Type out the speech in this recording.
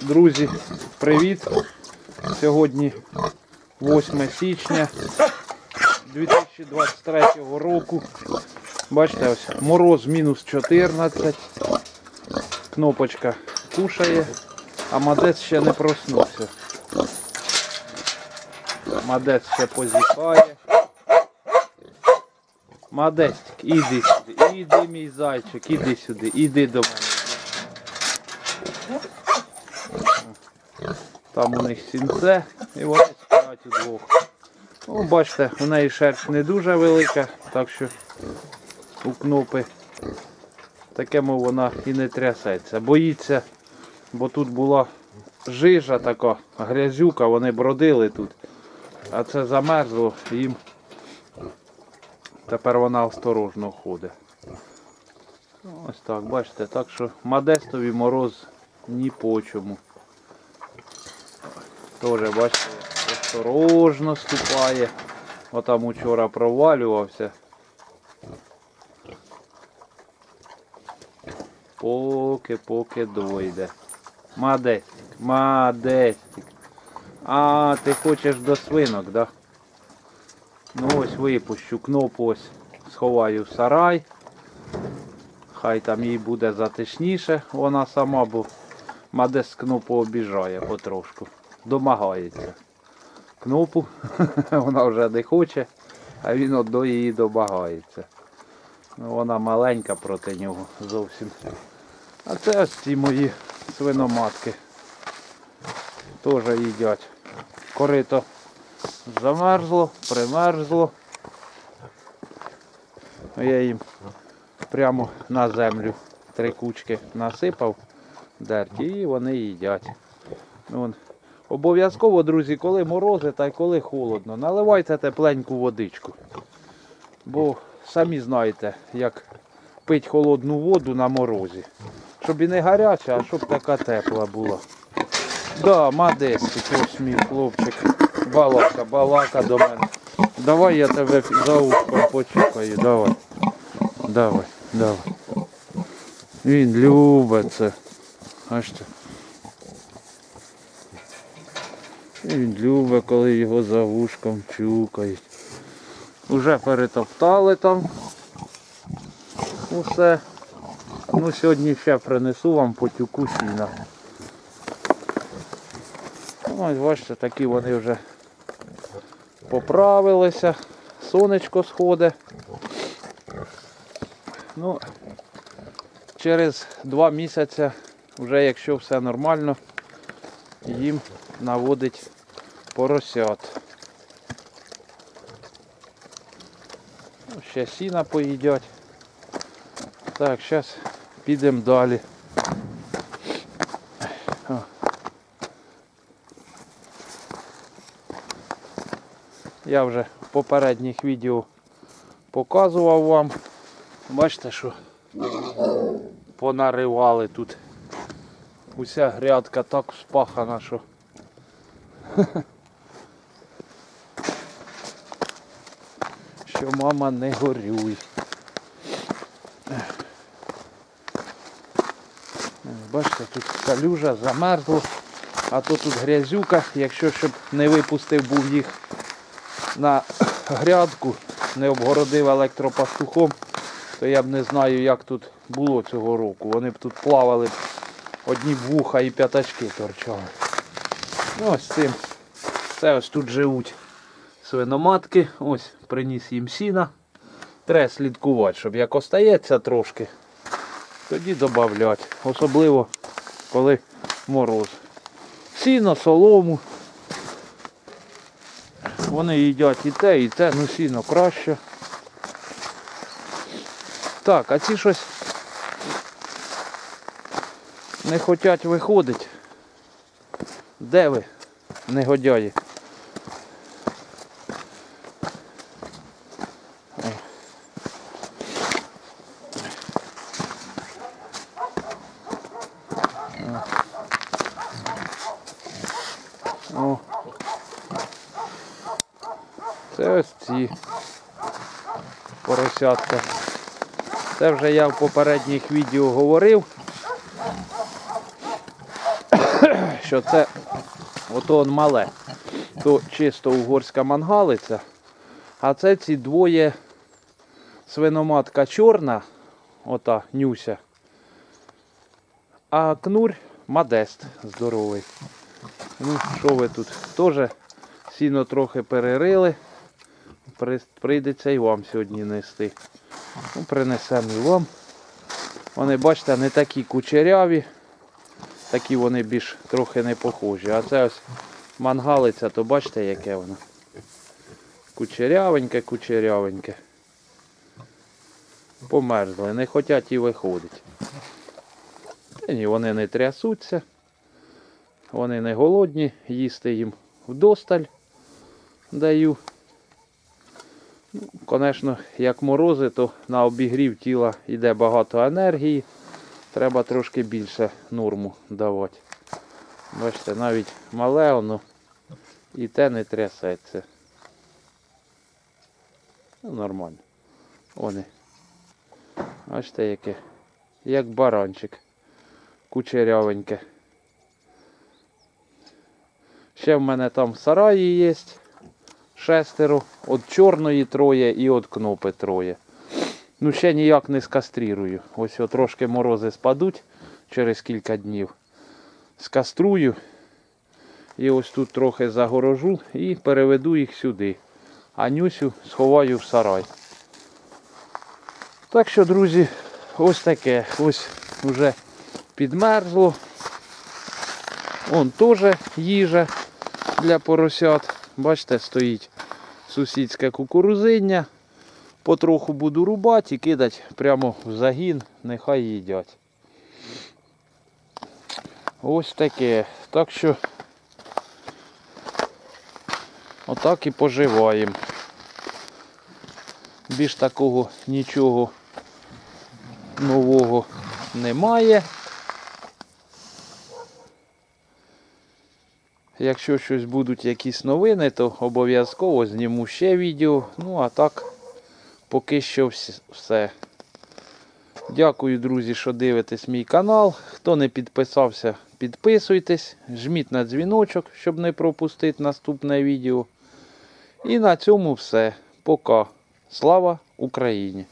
Друзі, привіт! Сьогодні 8 січня 2023 року. Бачите, ось мороз мінус 14. Кнопочка кушає, а мадець ще не проснувся. Мадець ще позіхає. Мадестик, іди сюди, іди мій зайчик, іди сюди, іди до мене. Там у них сінце і вони сплять удвох. Ну, бачите, у неї шерсть не дуже велика, так що у кнопи такому вона і не трясеться. Боїться, бо тут була жижа така, грязюка, вони бродили тут. А це замерзло їм. Тепер вона осторожно ходить. Ось так, бачите, так що Модестові мороз ні по чому. Теж, бачите, осторожно ступає. Отам учора провалювався. Поки, поки дойде. Мадестик, мадестик. А, ти хочеш до свинок, да? Ну ось випущу кнопу, ось сховаю в сарай. Хай там їй буде затишніше, вона сама, бо Мадес кнопу обіжає потрошку. Домагається. Кнопу вона вже не хоче, а він от до її домагається. Ну, вона маленька проти нього зовсім. А це ось ці мої свиноматки. Теж їдять. Корито замерзло, примерзло. Я їм прямо на землю три кучки насипав дерті і вони їдять. Ну. Обов'язково, друзі, коли морози та й коли холодно, наливайте тепленьку водичку. Бо самі знаєте, як пить холодну воду на морозі. Щоб і не гаряча, а щоб така тепла була. Да, мадесик, ось мій хлопчик. Балака, балака до мене. Давай я тебе за ухом почекаю, давай. Давай, давай. Він любить це. Він любить, коли його за вушком чукають. Уже перетоптали там. Усе. Ну сьогодні ще принесу вам потюку сіна. Ну, Ось бачите, такі вони вже поправилися. Сонечко сходить. Ну, через два місяці, вже якщо все нормально, їм наводить поросят. Ну, Ще сіна поїдять. Так, зараз підемо далі. Я вже в попередніх відео показував вам. Бачите, що понаривали тут. Уся грядка так спахана, що. Що мама не горюй. Бачите, тут калюжа замерзло, а то тут грязюка, якщо щоб не випустив був їх на грядку, не обгородив електропастухом, то я б не знаю, як тут було цього року. Вони б тут плавали одні вуха і п'ятачки торчали. Ну, ось цим. Це ось тут живуть свиноматки. Ось приніс їм сіна. Треба слідкувати, щоб як остається трошки, тоді додати. Особливо коли мороз. Сіно, солому. Вони їдять і те, і те, ну сіно краще. Так, а ці щось не хочуть виходити. Де ви, негодяї? О. Це ось ці поросятка. Це вже я в попередніх відео говорив. що це ото он мале, то чисто угорська мангалиця, а це ці двоє свиноматка чорна, ота нюся, а кнурь модест здоровий. Ну, що ви тут? Теж сіно трохи перерили. Прийдеться і вам сьогодні нести. Ну, принесемо і вам. Вони, бачите, не такі кучеряві, такі вони більш трохи не похожі. А це ось мангалиця, то бачите, яке воно. Кучерявеньке, кучерявеньке. Померзли, не хочуть і виходить. Та ні, вони не трясуться. Вони не голодні, їсти їм вдосталь даю. Ну, Звісно, як морози, то на обігрів тіла йде багато енергії. Треба трошки більше норму давати. Бачите, навіть мале воно і те не трясеться. Ну, нормально. Вони. Бачите, яке. Як баранчик. Кучерявеньке. Ще в мене там сараї є шестеро, от чорної троє і от кнопи троє. Ну ще ніяк не скастрирую. Ось от трошки морози спадуть через кілька днів. Скаструю. І ось тут трохи загорожу і переведу їх сюди. А нюсю сховаю в сарай. Так що, друзі, ось таке. Ось вже підмерзло. Он теж їжа для поросят. Бачите, стоїть сусідське кукурузиння. Потроху буду рубати і кидати прямо в загін, нехай їдять. Ось таке. Так що отак і поживаємо. Більш такого нічого нового немає. Якщо щось будуть якісь новини, то обов'язково зніму ще відео. Ну а так, поки що все. Дякую, друзі, що дивитесь мій канал. Хто не підписався, підписуйтесь, жміть на дзвіночок, щоб не пропустити наступне відео. І на цьому все. Пока. Слава Україні!